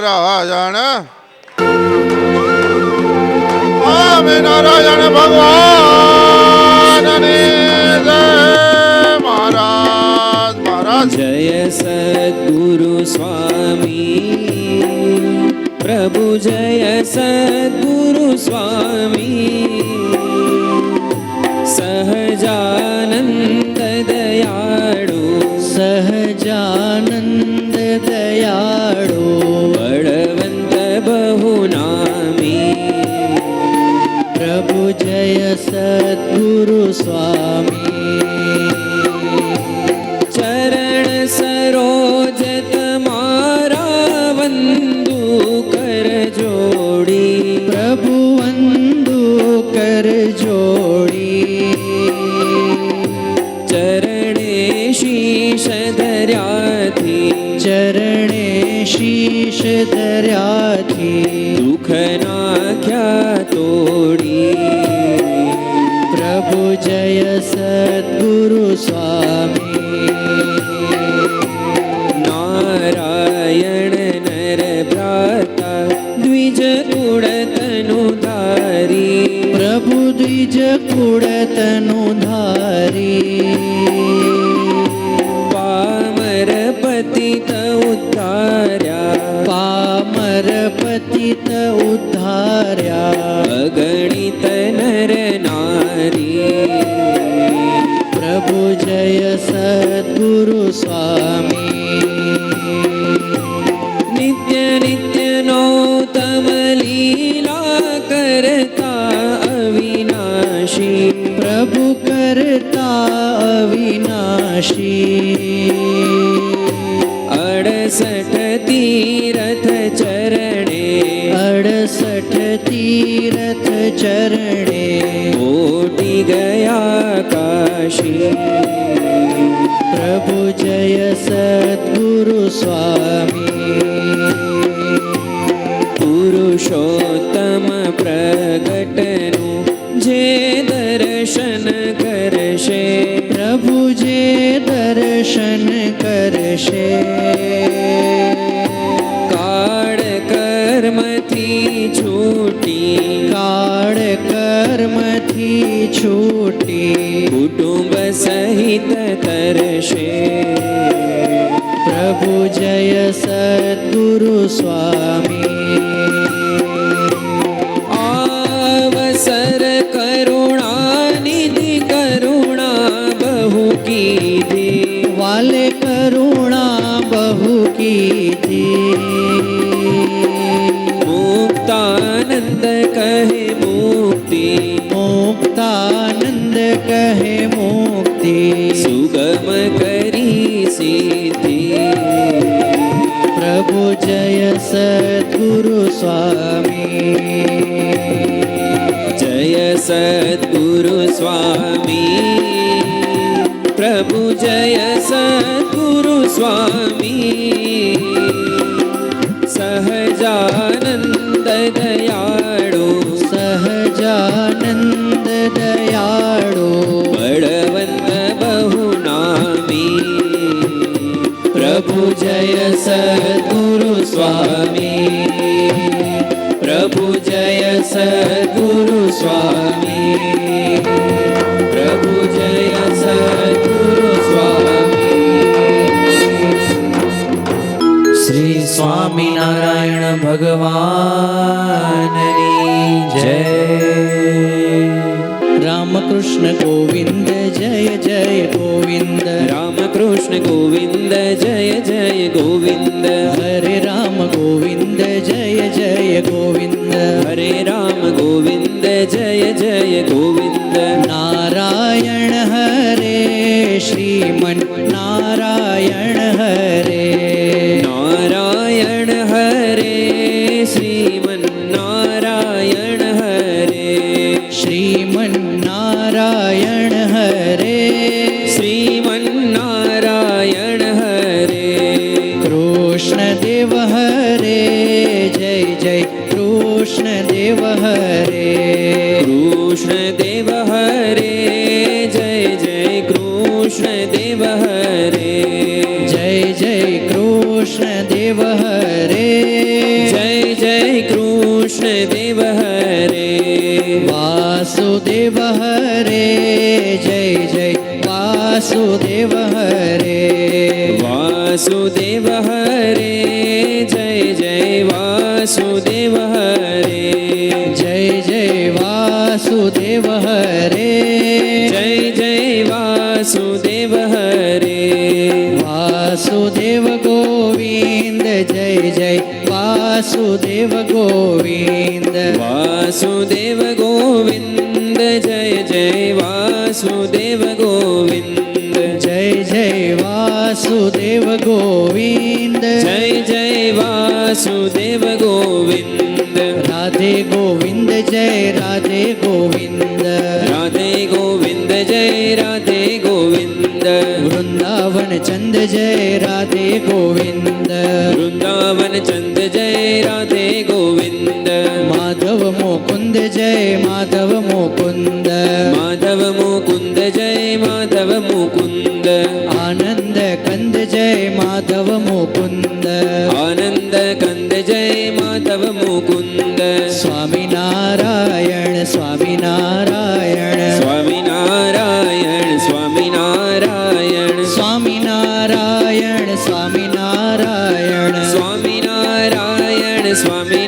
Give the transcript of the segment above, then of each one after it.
नारायण। स्वामी नारायण भगवान महाराज महाराज। जय सदगुरु स्वामी। प्रभु जय सदगुरु स्वामी। सहजानंद यश थी। दुख नाख्या तोडी? प्रभु जय सदगुरु स्वामी। नारायण नर भ्राता द्विज कुडतनुधारी प्रभु द्विज कुडतनुधारी पतित उद्धार्या। गणित नर नारी। प्रभु जय सद्गुरु स्वामी। नित्य नित्य नौतम लीला करता अविनाशी। प्रभु करता अविनाशी। अड़सठ तीरथ चरण सठ तीरथ चरणे। ओटी गया काशी। प्रभु जय सद्गुरु स्वामी। गुरु स्वामी। आवसर करुणा निधि करुणा बहु की दे वाले करुणा बहु की दे मुक्तानंद कहे मुक्ति। मुक्तानंद कहे मुक्ति। सुगम करी सी जय सद्गुरु स्वामी। जय सद्गुरु स्वामी। प्रभु जय सद्गुरु स्वामी। स्वामी। प्रभु जय सद्गुरु स्वामी। प्रभु जय सद्गुरु स्वामी। श्री स्वामीनारायण भगवाननी जय। रामकृष्ण गोविंद जय जय गोविंद। रामकृष्ण गोविंद जय जय गोविंद। ഗോവിന്ദ ജയ ജയ ഗോവിന്ദ. ഹരേ രാമ ഗോവിന്ദ ജയ ജയ ഗോവിന്ദ. നാരായണ ഹരേ ശ്രീമൻ നാരായണ ഹരേ. നാരായണ ഹരേ हरे जय जय कृष्ण देव हरे। कृष्ण देव हरे जय जय कृष्ण देव हरे। जय जय कृष्ण देव हरे। जय जय कृष्ण देव हरे। वासुदेव हरे जय जय वासुदेव हरे। वासुदेव हरे વાસુદેવ હરે. જય જય વાસુદેવ હરે. જય જય વાસુદેવ હરે. વાસુદેવ ગોવિંદ જય જય વાસુદેવ ગોવિંદ. વાસુદેવ ગોવિંદ જય જય વાસુદેવ ગોવિંદ. જય જય વાસુદેવ ગોવિંદ. જય જય વાસુદેવ ગો राधे गोविंद जय राधे गोविंद राधे गोविन्द जय राधे गोविन्द वृंदावन चंद जय राधे गोविंद वृन्दावन चन्द जय राधे गोविन्द माधव मुकुंद जय माधव मुकुंद माधव मुकुन्द जय माधव मुकुन्द आनंद कंद जय माधव मुकुंद आनन्द कन्द जय माधव मुकुन्द Swami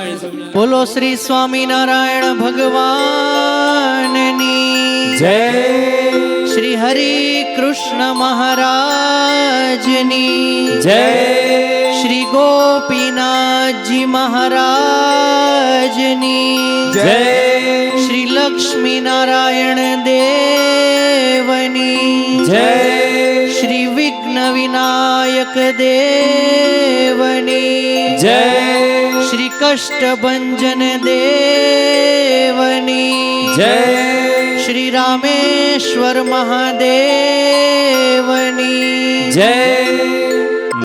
बोलो श्री स्वामी नारायण भगवान जय श्री हरि कृष्ण महाराज जय श्री गोपीनाथ जी महाराज जय श्री लक्ष्मी नारायण देवनी जय श्री विघ्न विनायक देवनी जय कष्ट भंजन देवनी। जय। श्री रामेश्वर महादेवनी। जय।